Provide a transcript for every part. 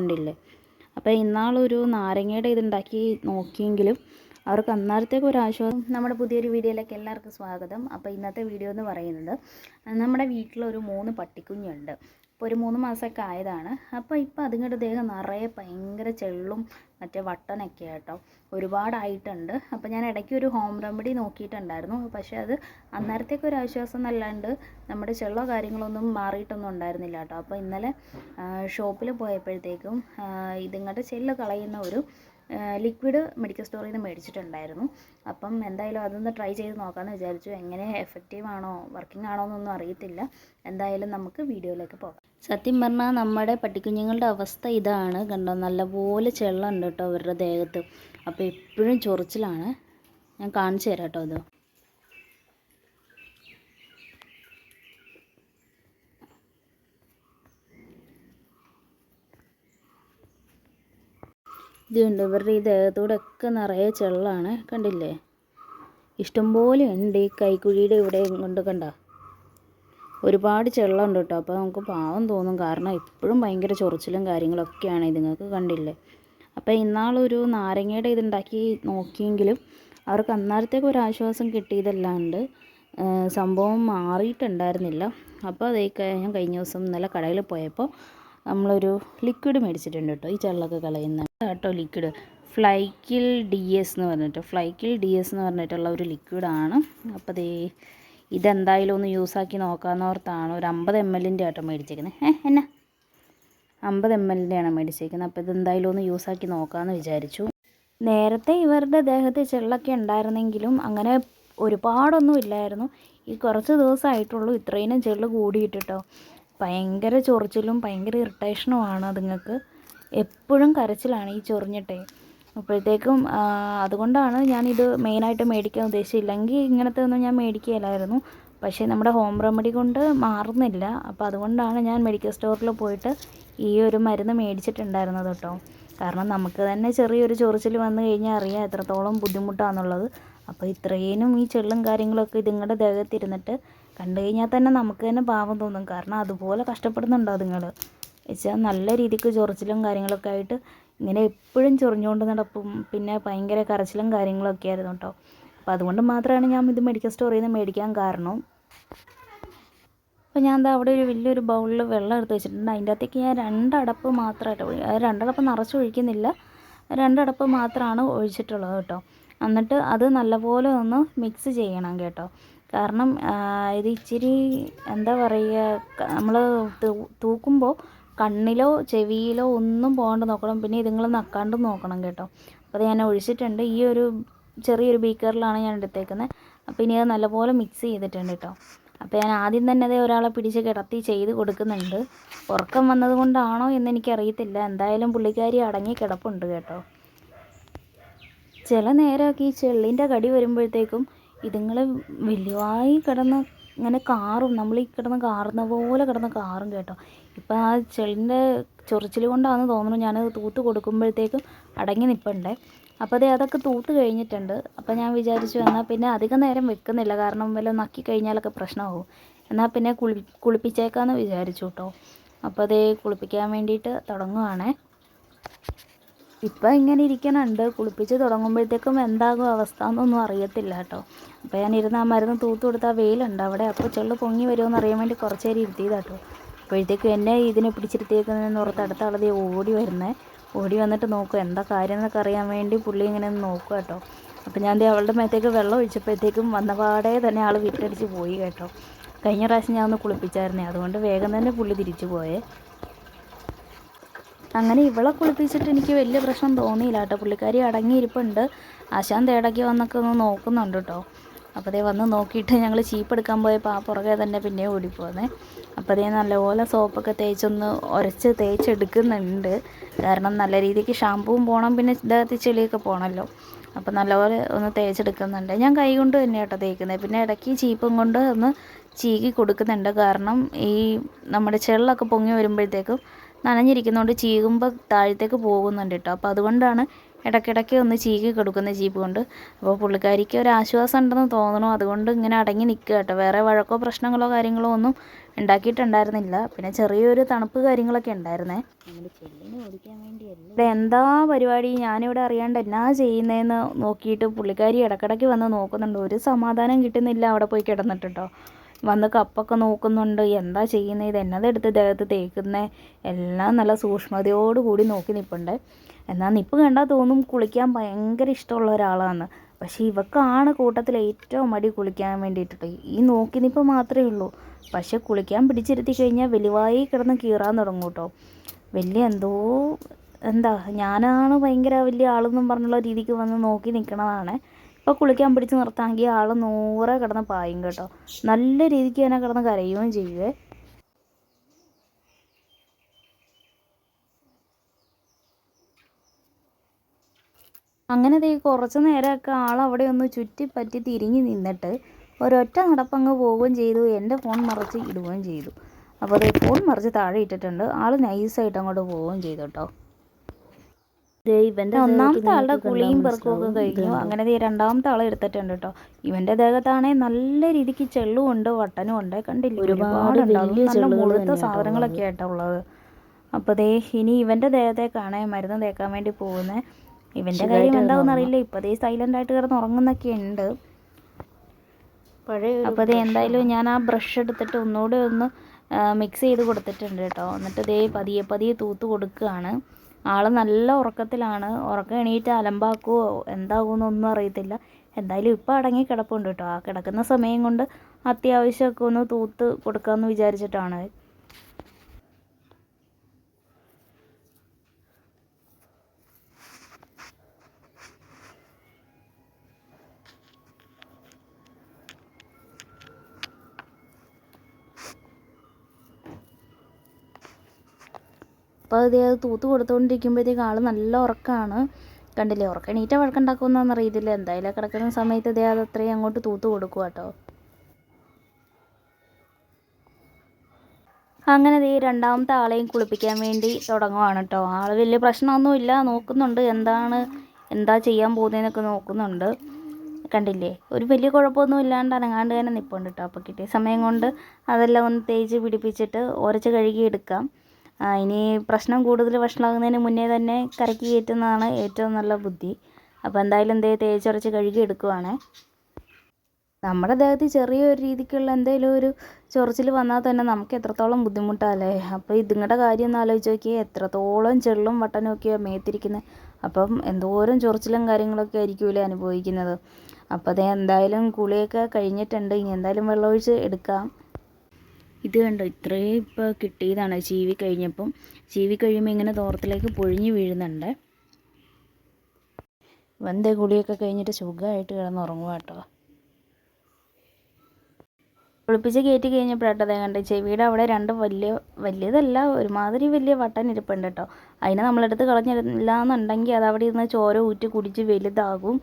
കണ്ടില്ലേ? അപ്പോൾ ഇന്നാളൊരു നാരങ്ങയുടെ ഇതുണ്ടാക്കി നോക്കിയെങ്കിലും അവർക്ക് അന്നേരത്തേക്ക് ഒരു ആശ്വാസം. നമ്മുടെ പുതിയൊരു വീഡിയോയിലേക്ക് എല്ലാവർക്കും സ്വാഗതം. അപ്പോൾ ഇന്നത്തെ വീഡിയോ എന്ന് പറയുന്നത് നമ്മുടെ വീട്ടിലൊരു മൂന്ന് പട്ടിക്കുഞ്ഞുണ്ട്. ഇപ്പോൾ ഒരു മൂന്ന് മാസമൊക്കെ ആയതാണ്. അപ്പോൾ ഇപ്പോൾ അതുങ്ങളുടെ ദേഹം നിറയെ ഭയങ്കര ചെള്ളും മറ്റേ വട്ടനൊക്കെ കേട്ടോ ഒരുപാടായിട്ടുണ്ട്. അപ്പോൾ ഞാൻ ഇടയ്ക്ക് ഒരു ഹോം റെമഡി നോക്കിയിട്ടുണ്ടായിരുന്നു. പക്ഷേ അത് അന്നേരത്തേക്ക് ഒരു ആശ്വാസം എന്നല്ലാണ്ട് നമ്മുടെ ചെള്ളോ കാര്യങ്ങളൊന്നും മാറിയിട്ടൊന്നും ഉണ്ടായിരുന്നില്ല കേട്ടോ. അപ്പോൾ ഇന്നലെ ഷോപ്പിൽ പോയപ്പോഴത്തേക്കും ഇതിങ്ങോട്ട് ചെല്ല് കളയുന്ന ഒരു ലിക്വിഡ് മെഡിക്കൽ സ്റ്റോറിൽ നിന്ന് മേടിച്ചിട്ടുണ്ടായിരുന്നു. അപ്പം എന്തായാലും അതൊന്ന് ട്രൈ ചെയ്ത് നോക്കാമെന്ന് വിചാരിച്ചു. എങ്ങനെ എഫക്റ്റീവ് ആണോ വർക്കിംഗ് ആണോ എന്നൊന്നും അറിയത്തില്ല. എന്തായാലും നമുക്ക് വീഡിയോയിലേക്ക് പോകാം. സത്യം പറഞ്ഞാൽ നമ്മുടെ പട്ടിക്കുഞ്ഞുങ്ങളുടെ അവസ്ഥ ഇതാണ് കണ്ടോ? നല്ലപോലെ ചെള്ളുണ്ട് കേട്ടോ അവരുടെ ദേഹത്ത്. അപ്പോൾ എപ്പോഴും ചൊറിച്ചിലാണ്. ഞാൻ കാണിച്ചു തരാം കേട്ടോ ഇത്. ഇതുണ്ട് ഇവരുടെ ഈ ദേഹത്തൂടെ ഒക്കെ നിറയെ ചെള്ളാണ്. കണ്ടില്ലേ? ഇഷ്ടംപോലെ ഉണ്ട് ഈ കൈക്കുഴിയുടെ ഇവിടെ കൊണ്ട് കണ്ട? ഒരുപാട് ചെള്ളുണ്ട് കേട്ടോ. അപ്പോൾ നമുക്ക് പാവം തോന്നും. കാരണം ഇപ്പോഴും ഭയങ്കര ചൊറിച്ചിലും കാര്യങ്ങളൊക്കെയാണ് ഇതുങ്ങൾക്ക് കണ്ടില്ലേ? അപ്പോൾ ഇന്നാളൊരു നാരങ്ങയുടെ ഇതുണ്ടാക്കി നോക്കിയെങ്കിലും അവർക്ക് അന്നേരത്തേക്ക് ഒരു ആശ്വാസം കിട്ടിയതല്ലാണ്ട് സംഭവം മാറിയിട്ടുണ്ടായിരുന്നില്ല. അപ്പോൾ അതേ ഞാൻ കഴിഞ്ഞ ദിവസം ഇന്നലെ കടയിൽ പോയപ്പോൾ നമ്മളൊരു ലിക്വിഡ് മേടിച്ചിട്ടുണ്ട് കേട്ടോ. ഈ ചെള്ളൊക്കെ കളയുന്ന കേട്ടോ ലിക്വിഡ് ഫ്ലൈക്കിൽ ഡി എസ് എന്ന് പറഞ്ഞിട്ട് ഫ്ലൈക്കിൽ ഡി എസ് എന്ന് പറഞ്ഞിട്ടുള്ള ഒരു ലിക്വിഡാണ് അപ്പോൾ ദേ ഇതെന്തായാലും ഒന്ന് യൂസാക്കി നോക്കാമെന്ന് ഓർത്താണ്. ഒരു അമ്പത് എം എല്ലിന്റെ ആട്ടോ മേടിച്ചേക്കുന്നത് ഏ എന്നാ? അമ്പത് എം എല്ലിന്റെ ആണ് മേടിച്ചേക്കുന്നത് അപ്പോൾ ഇതെന്തായാലും ഒന്ന് യൂസാക്കി നോക്കാമെന്ന് വിചാരിച്ചു. നേരത്തെ ഇവരുടെ ദേഹത്ത് ചെള്ളൊക്കെ ഉണ്ടായിരുന്നെങ്കിലും അങ്ങനെ ഒരുപാടൊന്നും ഇല്ലായിരുന്നു. ഈ കുറച്ച് ദിവസമായിട്ടുള്ളൂ ഇത്രയും ചെള്ള് കൂടിയിട്ടിട്ടോ. ഭയങ്കര ചൊറിച്ചിലും ഭയങ്കര ഇറിറ്റേഷനുമാണ് അതുങ്ങൾക്ക് എപ്പോഴും കരച്ചിലാണ് ഈ ചൊറിഞ്ഞിട്ടേ. അപ്പോഴത്തേക്കും അതുകൊണ്ടാണ് ഞാനിത് മെയിനായിട്ട് മേടിക്കാൻ ഉദ്ദേശിച്ചില്ലെങ്കിൽ ഇങ്ങനത്തെ ഒന്നും ഞാൻ മേടിക്കുകയില്ലായിരുന്നു. പക്ഷേ നമ്മുടെ ഹോം റെമഡി കൊണ്ട് മാറുന്നില്ല. അപ്പോൾ അതുകൊണ്ടാണ് ഞാൻ മെഡിക്കൽ സ്റ്റോറിൽ പോയിട്ട് ഈ ഒരു മരുന്ന് മേടിച്ചിട്ടുണ്ടായിരുന്നത് കേട്ടോ. കാരണം നമുക്ക് തന്നെ ചെറിയൊരു ചൊറിച്ചിൽ വന്നു കഴിഞ്ഞാൽ അറിയാം എത്രത്തോളം ബുദ്ധിമുട്ടാണെന്നുള്ളത്. അപ്പോൾ ഇത്രയും ഈ ചെള്ളും കാര്യങ്ങളൊക്കെ ഇതുങ്ങളുടെ ദേഹത്തിരുന്നിട്ട് കണ്ടു കഴിഞ്ഞാൽ തന്നെ നമുക്ക് തന്നെ പാവം തോന്നും. കാരണം അതുപോലെ കഷ്ടപ്പെടുന്നുണ്ടോ അതുങ്ങൾ വെച്ചാൽ നല്ല രീതിക്ക് ചൊറിച്ചിലും കാര്യങ്ങളൊക്കെ ആയിട്ട് ഇങ്ങനെ എപ്പോഴും ചൊറിഞ്ഞുകൊണ്ട് നടപ്പും പിന്നെ ഭയങ്കര കരച്ചിലും കാര്യങ്ങളൊക്കെ ആയിരുന്നു കേട്ടോ അപ്പോൾ അതുകൊണ്ട് മാത്രമാണ് ഞാൻ ഇത് മെഡിക്കൽ സ്റ്റോറിൽ നിന്ന് മേടിക്കാൻ കാരണം. അപ്പോൾ ഞാൻ എന്താ അവിടെ ഒരു വലിയൊരു ബൗളിൽ വെള്ളം എടുത്ത് വെച്ചിട്ടുണ്ട്. അതിന്റെ അകത്തേക്ക് ഞാൻ രണ്ടടപ്പ് മാത്രമായിട്ട് രണ്ടടപ്പ് നിറച്ച് ഒഴിക്കുന്നില്ല. രണ്ടടപ്പ് മാത്രമാണ് ഒഴിച്ചിട്ടുള്ളത് കേട്ടോ എന്നിട്ട് അത് നല്ലപോലെ ഒന്ന് മിക്സ് ചെയ്യണം കേട്ടോ. കാരണം ഇത് ഇച്ചിരി എന്താ പറയുക നമ്മൾ തൂക്കുമ്പോൾ കണ്ണിലോ ചെവിയിലോ ഒന്നും പോകാണ്ട് നോക്കണം. പിന്നെ ഇതുങ്ങൾ നക്കാണ്ട് നോക്കണം കേട്ടോ. അപ്പോൾ ഞാൻ ഒഴിച്ചിട്ടുണ്ട്. ഈ ഒരു ചെറിയൊരു ബീക്കറിലാണ് ഞാൻ എടുത്തേക്കുന്നത് അപ്പോൾ ഇനി അത് നല്ലപോലെ മിക്സ് ചെയ്തിട്ടുണ്ട് കേട്ടോ. അപ്പോൾ ഞാൻ ആദ്യം തന്നെ അതേ ഒരാളെ പിടിച്ച് കിടത്തി ചെയ്ത് കൊടുക്കുന്നുണ്ട്. ഉറക്കം വന്നത് കൊണ്ടാണോ എന്ന് എനിക്കറിയത്തില്ല. എന്തായാലും പുള്ളിക്കാരി അടങ്ങി കിടപ്പുണ്ട് കേട്ടോ. ചില നേരമൊക്കെ ഈ ചെള്ളിന്റെ കടി വരുമ്പോഴത്തേക്കും ഇതുങ്ങൾ വലിയവായി കിടന്ന് ഇങ്ങനെ കാറും. നമ്മൾ ഈ കിടന്ന് കാറുന്ന പോലെ കിടന്ന് കാറും കേട്ടോ. ഇപ്പം ആ ചെളിന്റെ ചൊറിച്ചിൽ കൊണ്ടാണെന്ന് തോന്നുന്നു ഞാൻ തൂത്ത് കൊടുക്കുമ്പോഴത്തേക്കും അടങ്ങി നിൽപ്പണ്ടേ അപ്പോൾ അതേ അതൊക്കെ തൂത്ത് കഴിഞ്ഞിട്ടുണ്ട്. അപ്പോൾ ഞാൻ വിചാരിച്ചു എന്നാൽ പിന്നെ അധികം നേരം വെക്കുന്നില്ല. കാരണം വല്ല നക്കി കഴിഞ്ഞാലൊക്കെ പ്രശ്നമാകും എന്നാൽ പിന്നെ കുളി കുളിപ്പിച്ചേക്കാമെന്ന് വിചാരിച്ചു കേട്ടോ. അപ്പോൾ അതേ കുളിപ്പിക്കാൻ വേണ്ടിയിട്ട് തുടങ്ങുവാണേ. ഇപ്പം ഇങ്ങനെ ഇരിക്കണുണ്ട്. കുളിപ്പിച്ച് തുടങ്ങുമ്പോഴത്തേക്കും എന്താകും അവസ്ഥ എന്നൊന്നും അറിയത്തില്ല കേട്ടോ. അപ്പോൾ ഞാൻ ഇരുന്ന് ആ മരുന്ന് തൂത്ത് കൊടുത്താൽ വെയിലുണ്ട് അവിടെ. അപ്പോൾ ചെള്ളു പൊങ്ങി വരുമോ അറിയാൻ വേണ്ടി കുറച്ചേരി കേട്ടോ. അപ്പോഴത്തേക്കും എന്നെ ഇതിനെ പിടിച്ചിരുത്തിയേക്കുന്നതെന്ന് ഓർത്ത് അടുത്ത ആളത് ഓടി വരുന്നേ. ഓടി വന്നിട്ട് നോക്കും എന്താ കാര്യം എന്നൊക്കെ അറിയാൻ വേണ്ടി പുള്ളി ഇങ്ങനെ നോക്കുക കേട്ടോ. അപ്പോൾ ഞാൻ അവളുടെ മേത്തേക്ക് വെള്ളം ഒഴിച്ചപ്പോഴത്തേക്കും വന്നപാടെ തന്നെ ആൾ വിട്ടടിച്ച് പോയി കേട്ടോ. കഴിഞ്ഞ പ്രാവശ്യം ഞാൻ ഒന്ന് കുളിപ്പിച്ചായിരുന്നേ. അതുകൊണ്ട് വേഗം തന്നെ പുള്ളി തിരിച്ചു പോയേ. അങ്ങനെ ഇവളെ കുളിപ്പിച്ചിട്ട് എനിക്ക് വലിയ പ്രശ്നം തോന്നിയില്ല കേട്ടോ. പുള്ളിക്കാരി അടങ്ങിയിരിപ്പുണ്ട്. ആശാൻ ഇടയ്ക്ക് വന്നൊക്കെ ഒന്ന് നോക്കുന്നുണ്ട് കേട്ടോ. അപ്പോൾ അതേ വന്ന് നോക്കിയിട്ട് ഞങ്ങൾ ചീപ്പ് എടുക്കാൻ പോയപ്പോൾ ആ പുറകെ തന്നെ പിന്നെ ഓടിപ്പോന്നെ. അപ്പോൾ അതേ നല്ലപോലെ സോപ്പൊക്കെ തേച്ചൊന്ന് ഉരച്ച് തേച്ചെടുക്കുന്നുണ്ട്. കാരണം നല്ല രീതിക്ക് ഷാമ്പുവും പോകണം പിന്നെ ഇദ്ദേഹത്ത് ചെളിയൊക്കെ പോകണമല്ലോ അപ്പോൾ നല്ലപോലെ ഒന്ന് തേച്ചെടുക്കുന്നുണ്ട്. ഞാൻ കൈ കൊണ്ട് തന്നെ കേട്ടോ തേക്കുന്നത് പിന്നെ ഇടയ്ക്ക് ചീപ്പും കൊണ്ട് ഒന്ന് ചീകി കൊടുക്കുന്നുണ്ട്. കാരണം ഈ നമ്മുടെ ചെള്ളൊക്കെ പൊങ്ങി വരുമ്പോഴത്തേക്കും നനഞ്ഞിരിക്കുന്നതുകൊണ്ട് ചീകുമ്പോൾ താഴത്തേക്ക് പോകുന്നുണ്ട് കേട്ടോ അപ്പോൾ അതുകൊണ്ടാണ് ഇടയ്ക്കിടയ്ക്ക് ഒന്ന് ചീകി കൊടുക്കുന്ന ജീപ്പ് കൊണ്ട് അപ്പോൾ പുള്ളിക്കാരിക്ക് ഒരു ആശ്വാസം ഉണ്ടെന്ന് തോന്നണു. അതുകൊണ്ട് ഇങ്ങനെ അടങ്ങി നിൽക്കുക കേട്ടോ. വേറെ വഴക്കോ പ്രശ്നങ്ങളോ കാര്യങ്ങളോ ഒന്നും ഉണ്ടാക്കിയിട്ടുണ്ടായിരുന്നില്ല. പിന്നെ ചെറിയൊരു തണുപ്പ് കാര്യങ്ങളൊക്കെ ഉണ്ടായിരുന്നേ. ഇവിടെ എന്താ പരിപാടി? ഞാനിവിടെ അറിയാണ്ട് എന്നാ ചെയ്യുന്നതെന്ന് നോക്കിയിട്ട് പുള്ളിക്കാരി ഇടയ്ക്കിടയ്ക്ക് വന്ന് നോക്കുന്നുണ്ട്. ഒരു സമാധാനം കിട്ടുന്നില്ല അവിടെ പോയി കിടന്നിട്ട് കേട്ടോ. വന്ന് കപ്പൊക്കെ നോക്കുന്നുണ്ട്. എന്താ ചെയ്യുന്നത് ഇത് എന്നതെടുത്ത് ദേഹത്ത് തേക്കുന്നത് എല്ലാം നല്ല സൂക്ഷ്മതയോടുകൂടി നോക്കി നിൽപ്പുണ്ട് എന്നാൽ നിപ്പ് കണ്ടാൽ തോന്നും കുളിക്കാൻ ഭയങ്കര ഇഷ്ടമുള്ള ഒരാളാണ് പക്ഷേ ഇവക്കാണ് കൂട്ടത്തിൽ ഏറ്റവും മടി കുളിക്കാൻ വേണ്ടിയിട്ട്. ഈ നോക്കി നിപ്പ് മാത്രമേ ഉള്ളൂ. പക്ഷെ കുളിക്കാൻ പിടിച്ചിരുത്തി കഴിഞ്ഞാൽ വലുവായി കിടന്ന് കീറാൻ തുടങ്ങും കേട്ടോ. വലിയ എന്തോ എന്താ ഞാനാണ് ഭയങ്കര വലിയ ആളെന്നും പറഞ്ഞുള്ള രീതിക്ക് വന്ന് നോക്കി നിൽക്കണതാണ് ഇപ്പോൾ കുളിക്കാൻ പിടിച്ച് നിർത്താമെങ്കിൽ ആൾ നൂറെ കിടന്ന് പായും കേട്ടോ. നല്ല രീതിക്ക് തന്നെ കിടന്ന് കരയുകയും ചെയ്യുവേ അങ്ങനെ ദേ കുറച്ച് നേരമൊക്കെ ആൾ അവിടെ ഒന്ന് ചുറ്റിപ്പറ്റി തിരിഞ്ഞ് നിന്നിട്ട് ഒരൊറ്റ നടപ്പങ്ങ് പോവുകയും ചെയ്തു. എന്റെ ഫോൺ മറിച്ച് ഇടുകയും ചെയ്തു. അപ്പോൾ അത് ഫോൺ മറിച്ച് താഴെ ഇട്ടിട്ടുണ്ട്. ആൾ നൈസായിട്ട് അങ്ങോട്ട് പോവുകയും ചെയ്തു കേട്ടോ. ഒന്നാമത്തെ ആളുടെ കുളിയും പെറുക്കും ഒക്കെ കഴിഞ്ഞു. അങ്ങനെ രണ്ടാമത്തെ ആളെ എടുത്തിട്ടുണ്ട് കേട്ടോ. ഇവന്റെ ദേഹത്താണെ നല്ല രീതിക്ക് ചെള്ളും ഉണ്ട് വട്ടനും ഉണ്ട്. കണ്ടില്ലേ? ഒരുപാട് നല്ല മുഴുത്ത സാധനങ്ങളൊക്കെ ആയിട്ടാ ഉള്ളത്. അപ്പോൾ ദേ ഇനി ഇവന്റെ ദേഹത്തേക്കാണ് മരുന്ന് തേക്കാൻ വേണ്ടി പോകുന്നത് ഇവന്റെ കാര്യം എന്താണെന്ന് അറിയില്ല. ഇപ്പോൾ ദേ സൈലന്റ് ആയിട്ട് കിടന്ന് ഉറങ്ങുന്നൊക്കെ ഉണ്ട്. അപ്പോൾ ദേ എന്തായാലും ഞാൻ ആ ബ്രഷ് എടുത്തിട്ട് ഒന്നുകൂടെ ഒന്ന് മിക്സ് ചെയ്ത് കൊടുത്തിട്ടുണ്ട് കേട്ടോ. എന്നിട്ട് ദേ പതിയെ പതിയെ തൂത്ത് കൊടുക്കുകയാണ്. ആൾ നല്ല ഉറക്കത്തിലാണ്. ഉറക്കം എണീറ്റ് അലമ്പാക്കുമോ എന്താകുമെന്നൊന്നും അറിയത്തില്ല. എന്തായാലും ഇപ്പോൾ അടങ്ങി കിടപ്പുണ്ട് കേട്ടോ. ആ കിടക്കുന്ന സമയം കൊണ്ട് അത്യാവശ്യമൊക്കെ ഒന്ന് തൂത്ത് കൊടുക്കാമെന്ന് വിചാരിച്ചിട്ടാണ്. അപ്പോൾ ഇത് തൂത്ത് കൊടുത്തുകൊണ്ടിരിക്കുമ്പോഴത്തേക്ക് ആൾ നല്ല ഉറക്കമാണ് കണ്ടില്ലേ? ഉറക്കം എണീറ്റ വഴക്കുണ്ടാക്കുമെന്നൊന്നും അറിയത്തില്ല. എന്തായാലും കിടക്കുന്ന സമയത്ത് ഇതേ അത് അത്രയും അങ്ങോട്ട് തൂത്ത് കൊടുക്കുക കേട്ടോ അങ്ങനെ ഈ രണ്ടാമത്തെ ആളെയും കുളിപ്പിക്കാൻ വേണ്ടി തുടങ്ങുവാണ് കേട്ടോ ആൾ വലിയ പ്രശ്നമൊന്നുമില്ല. നോക്കുന്നുണ്ട് എന്താണ് എന്താ ചെയ്യാൻ പോകുന്നതെന്നൊക്കെ നോക്കുന്നുണ്ട്. കണ്ടില്ലേ? ഒരു വലിയ കുഴപ്പമൊന്നും ഇല്ലാണ്ട് അനങ്ങാണ്ട് തന്നെ നിൽപ്പുണ്ട് കേട്ടോ അപ്പോൾ കിട്ടിയ സമയം കൊണ്ട് അതെല്ലാം ഒന്ന് തേച്ച് പിടിപ്പിച്ചിട്ട് ഉരച്ച് കഴുകി എടുക്കാം. ആ, ഇനി പ്രശ്നം കൂടുതൽ വഷളാകുന്നതിന് മുന്നേ തന്നെ കറക്കി കയറ്റുന്നതാണ് ഏറ്റവും നല്ല ബുദ്ധി. അപ്പോൾ എന്തായാലും എന്തേ തേച്ചുറച്ച് കഴുകി എടുക്കുവാണ്. നമ്മുടെ ദേഹത്ത് ചെറിയൊരു രീതിക്കുള്ള എന്തെങ്കിലും ഒരു ചൊറിച്ചിൽ വന്നാൽ തന്നെ നമുക്ക് എത്രത്തോളം ബുദ്ധിമുട്ടല്ലേ? അപ്പോൾ ഇതുങ്ങളുടെ കാര്യം ഒന്ന് ആലോചിച്ച് നോക്കിയാൽ എത്രത്തോളം ചെള്ളും വട്ടനും ഒക്കെയാണ് മേത്തിരിക്കുന്നത് അപ്പം എന്തോരം ചൊറിച്ചിലും കാര്യങ്ങളൊക്കെ ആയിരിക്കുമല്ലേ അനുഭവിക്കുന്നത്. അപ്പോൾ അതേ എന്തായാലും കുളിയൊക്കെ കഴിഞ്ഞിട്ടുണ്ട്. ഇനി എന്തായാലും വെള്ളമൊഴിച്ച് എടുക്കാം. ഇത് കണ്ടോ? ഇത്രയും ഇപ്പോൾ കിട്ടിയതാണ്. ചീവി കഴിഞ്ഞപ്പം. ചീവി കഴിയുമ്പോൾ ഇങ്ങനെ തോർത്തിലേക്ക് പൊഴിഞ്ഞ് വീഴുന്നുണ്ട്. വെന്തേ കുളിയൊക്കെ കഴിഞ്ഞിട്ട് സുഖമായിട്ട് കിടന്നുറങ്ങുക കേട്ടോ. കുളിപ്പിച്ച് കയറ്റി കഴിഞ്ഞപ്പോഴാട്ടോ അതേ കണ്ട്. ചെവിയുടെ അവിടെ രണ്ട് വലിയ വലിയതല്ല ഒരുമാതിരി വലിയ വട്ടൻ ഇരിപ്പുണ്ട് കേട്ടോ. അതിനെ നമ്മളെടുത്ത് കളഞ്ഞില്ല എന്നുണ്ടെങ്കിൽ അത് അവിടെ ഇരുന്ന് ചോര ഊറ്റി കുടിച്ച് വലുതാകും.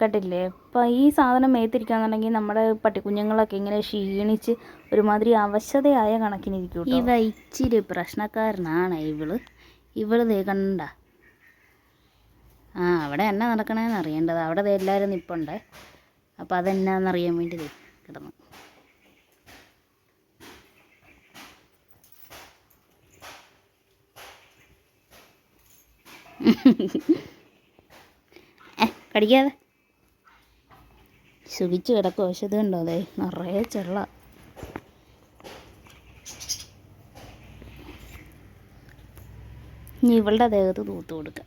കണ്ടില്ലേ? അപ്പം ഈ സാധനം മേത്തിരിക്കാന്നുണ്ടെങ്കിൽ നമ്മുടെ പട്ടിക്കുഞ്ഞുങ്ങളൊക്കെ ഇങ്ങനെ ക്ഷീണിച്ച് ഒരുമാതിരി അവശതയായ കണക്കിനിരിക്കും ഇവ ഇച്ചിരി പ്രശ്നക്കാരനാണ് ഇവൾ. ഇവൾ ദേ കണ്ട. ആ അവിടെ എന്നാ നടക്കണേന്ന് അറിയേണ്ടത്. അവിടെ ദേ എല്ലാവരും നിപ്പുണ്ട്. അപ്പോൾ അതെന്നാന്നറിയാൻ വേണ്ടി ദേ കിടന്നു. ഏ കടിക്കാതെ? സുഖിച്ച് കിടക്കും. പക്ഷെ ഉണ്ടോ അതെ നിറയെ ചെള്ള. ഇനി ഇവളുടെ ദേഹത്ത് തൂത്ത് കൊടുക്കാം.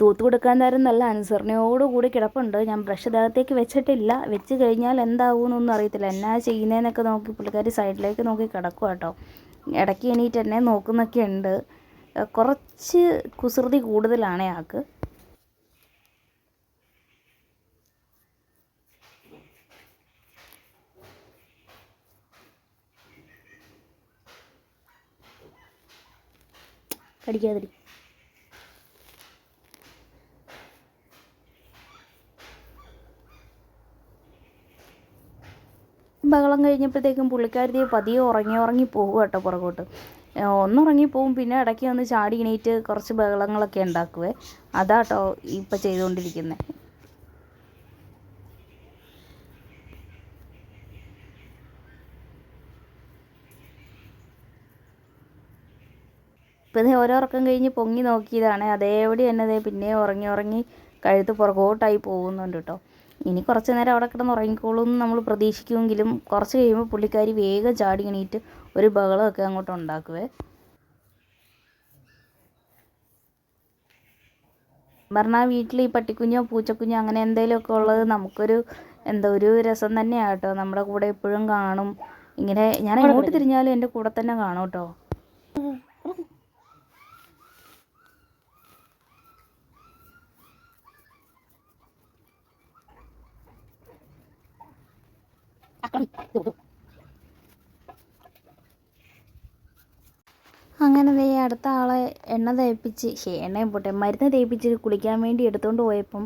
തൂത്ത് കൊടുക്കാൻ നേരം നല്ല അനുസരണയോടുകൂടി കിടപ്പുണ്ട്. ഞാൻ ബ്രഷ് ദേഹത്തേക്ക് വെച്ചിട്ടില്ല. വെച്ച് കഴിഞ്ഞാൽ എന്താകുമെന്നൊന്നും അറിയത്തില്ല. എന്നാ ചെയ്യുന്നതെന്നൊക്കെ നോക്കി പുള്ളിക്കാരി സൈഡിലേക്ക് നോക്കി കിടക്കുക കേട്ടോ ഇടയ്ക്ക് എണീറ്റ് എന്നെ നോക്കുന്നൊക്കെ ഉണ്ട് കുറച്ച് കുസൃതി കൂടുതലാണ് ആൾക്ക് കടിക്കാതിരി. ബഹളം കഴിഞ്ഞപ്പോഴത്തേക്കും പുള്ളിക്കാരി പതിയെ ഉറങ്ങി ഉറങ്ങി പോകും കേട്ടോ പുറകോട്ട്. ഒന്നുറങ്ങിപ്പോവും പിന്നെ ഇടയ്ക്ക് വന്ന് ചാടി എണീറ്റ് കുറച്ച് ബഹളങ്ങളൊക്കെ ഉണ്ടാക്കുവേ. അതാട്ടോ ഇപ്പം ചെയ്തുകൊണ്ടിരിക്കുന്നത് ഇപ്പം ദേ ഓരോ ഉറക്കം കഴിഞ്ഞ് പൊങ്ങി നോക്കിയതാണ്. അതേപടി തന്നെ ദേ പിന്നെയും ഉറങ്ങി ഉറങ്ങി കഴുത്ത് പുറകോട്ടായി പോകുന്നുണ്ട് കേട്ടോ ഇനി കുറച്ച് നേരം അവിടെ കിടന്ന് ഉറങ്ങിക്കോളും എന്ന് നമ്മൾ പ്രതീക്ഷിക്കുമെങ്കിലും കുറച്ച് കഴിയുമ്പോൾ പുള്ളിക്കാരി വേഗം ചാടി എണീറ്റ് ഒരു ബഹളമൊക്കെ അങ്ങോട്ട് ഉണ്ടാക്കുവേ. പറഞ്ഞാൽ വീട്ടിൽ ഈ പട്ടിക്കുഞ്ഞോ പൂച്ചക്കുഞ്ഞോ അങ്ങനെ എന്തെങ്കിലുമൊക്കെ ഉള്ളത് നമുക്കൊരു എന്താ ഒരു രസം തന്നെയാണ് കേട്ടോ നമ്മുടെ കൂടെ എപ്പോഴും കാണും. ഇങ്ങനെ ഞാൻ എങ്ങോട്ട് തിരിഞ്ഞാലും എന്റെ കൂടെ തന്നെ കാണും കേട്ടോ അങ്ങനെ ദേ അടുത്ത ആളെ എണ്ണ തേപ്പിച്ച് എണ്ണയും പോട്ടെ. മരുന്ന് തേപ്പിച്ച് കുളിക്കാൻ വേണ്ടി എടുത്തുകൊണ്ട് പോയപ്പം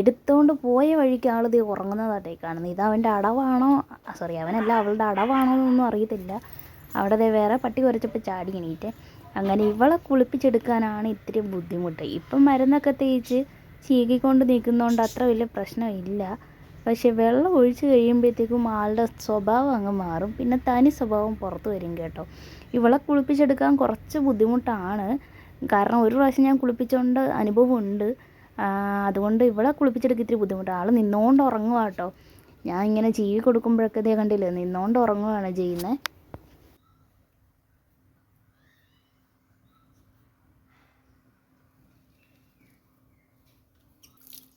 എടുത്തുകൊണ്ട് പോയ വഴിക്ക് ആൾ ഇത് ഉറങ്ങുന്നതായിട്ടേ കാണുന്നത് ഇത് അവന്റെ അടവാണോ? സോറി അവനല്ല അവളുടെ അടവാണോ എന്നൊന്നും അറിയത്തില്ല. അവിടെ ദേ വേറെ പട്ടി കുറച്ചപ്പോൾ ചാടി എണീറ്റ്. അങ്ങനെ ഇവളെ കുളിപ്പിച്ചെടുക്കാനാണ് ഇത്തിരി ബുദ്ധിമുട്ട്. ഇപ്പം മരുന്നൊക്കെ തേച്ച് ചീകിക്കൊണ്ട് നിൽക്കുന്നതുകൊണ്ട് അത്ര വലിയ പ്രശ്നമില്ല. പക്ഷെ വെള്ളം ഒഴിച്ച് കഴിയുമ്പോഴത്തേക്കും ആളുടെ സ്വഭാവം അങ്ങ് മാറും. പിന്നെ തനി സ്വഭാവം പുറത്തു വരും കേട്ടോ. ഇവളെ കുളിപ്പിച്ചെടുക്കാൻ കുറച്ച് ബുദ്ധിമുട്ടാണ്. കാരണം ഒരു പ്രാവശ്യം ഞാൻ കുളിപ്പിച്ചുകൊണ്ട് അനുഭവമുണ്ട്. അതുകൊണ്ട് ഇവളെ കുളിപ്പിച്ചെടുക്കാൻ ഇത്തിരി ബുദ്ധിമുട്ടാണ് ആൾ നിന്നുകൊണ്ട് ഉറങ്ങുക കേട്ടോ. ഞാൻ ഇങ്ങനെ ചീവി കൊടുക്കുമ്പോഴൊക്കെ ഇതേ കണ്ടില്ലേ നിന്നുകൊണ്ട് ഉറങ്ങുകയാണ് ചെയ്യുന്നത്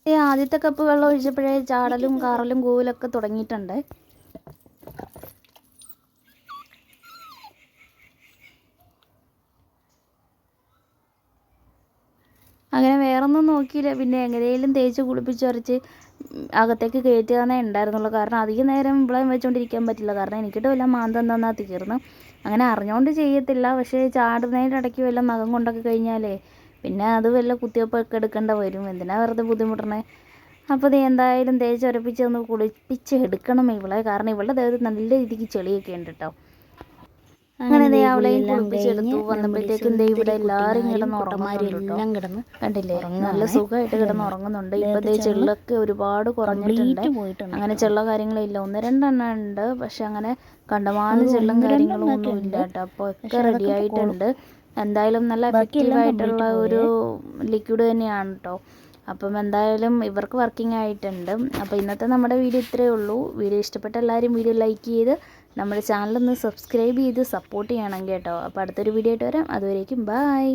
ഈ ആദ്യത്തെ കപ്പ് വെള്ളം ഒഴിച്ചപ്പോഴേ ചാടലും കാറലും കൂവലൊക്കെ തുടങ്ങിയിട്ടുണ്ട്. അങ്ങനെ വേറൊന്നും നോക്കിയില്ല. പിന്നെ എങ്ങനെയും തേച്ച് കുളിപ്പിച്ചുരച്ച് അകത്തേക്ക് കയറ്റുക എന്നേ ഉണ്ടായിരുന്നുള്ളൂ. കാരണം അധികം നേരം ഇവിടെ വെച്ചുകൊണ്ടിരിക്കാൻ പറ്റില്ല. കാരണം എനിക്കിട്ട് വല്ല മാന്തം തന്നാ തീർന്നു. അങ്ങനെ അറിഞ്ഞുകൊണ്ട് ചെയ്യത്തില്ല. പക്ഷേ ചാടുന്നതിന്റെ ഇടയ്ക്ക് വല്ല നഖം കൊണ്ടൊക്കെ കഴിഞ്ഞാലേ പിന്നെ അത് വല്ല കുത്തിവെപ്പൊക്കെ എടുക്കേണ്ട വരും. എന്തിനാ വെറുതെ ബുദ്ധിമുട്ടണേ? അപ്പോൾ ഇത് എന്തായാലും തേച്ച് ഉരപ്പിച്ച് ഒന്ന് കുളിപ്പിച്ച് എടുക്കണം ഇവളെ. കാരണം ഇവളുടെ ദേഹത്ത് നല്ല രീതിക്ക് ചെളിയൊക്കെ ഉണ്ട് കേട്ടോ അങ്ങനെ അവളെയും കുളിപ്പിച്ചെടുത്തു. വന്നപ്പോഴത്തേക്കും ദേ ഇവിടെ എല്ലാവരും കിടന്ന് ഉറങ്ങുന്നുണ്ട് കിടന്ന് കണ്ടില്ലേ? നല്ല സുഖമായിട്ട് കിടന്ന് ഉറങ്ങുന്നുണ്ട്. ഇപ്പൊ ദേ ചെള്ളൊക്കെ ഒരുപാട് കുറഞ്ഞിട്ടുണ്ട്. അങ്ങനെ ചെള്ള കാര്യങ്ങളില്ല. ഒന്ന് രണ്ടെണ്ണം ഉണ്ട്. പക്ഷെ അങ്ങനെ കണ്ടമാനം ചെള്ളും കാര്യങ്ങളും ഒന്നും ഇല്ല കേട്ടോ അപ്പോൾ ഒക്കെ റെഡി ആയിട്ടുണ്ട്. എന്തായാലും നല്ല എഫക്റ്റീവ് ആയിട്ടുള്ള ഒരു ലിക്വിഡ് തന്നെയാണ് കേട്ടോ അപ്പം എന്തായാലും ഇവർക്ക് വർക്കിംഗ് ആയിട്ടുണ്ട്. അപ്പോൾ ഇന്നത്തെ നമ്മുടെ വീഡിയോ ഇത്രയേ ഉള്ളൂ. വീഡിയോ ഇഷ്ടപ്പെട്ട എല്ലാവരും വീഡിയോ ലൈക്ക് ചെയ്ത് നമ്മുടെ ചാനലൊന്ന് സബ്സ്ക്രൈബ് ചെയ്ത് സപ്പോർട്ട് ചെയ്യണം കേട്ടോ. അപ്പോൾ അടുത്തൊരു വീഡിയോ ആയിട്ട് വരാം. അതുവരേക്കും ബായ്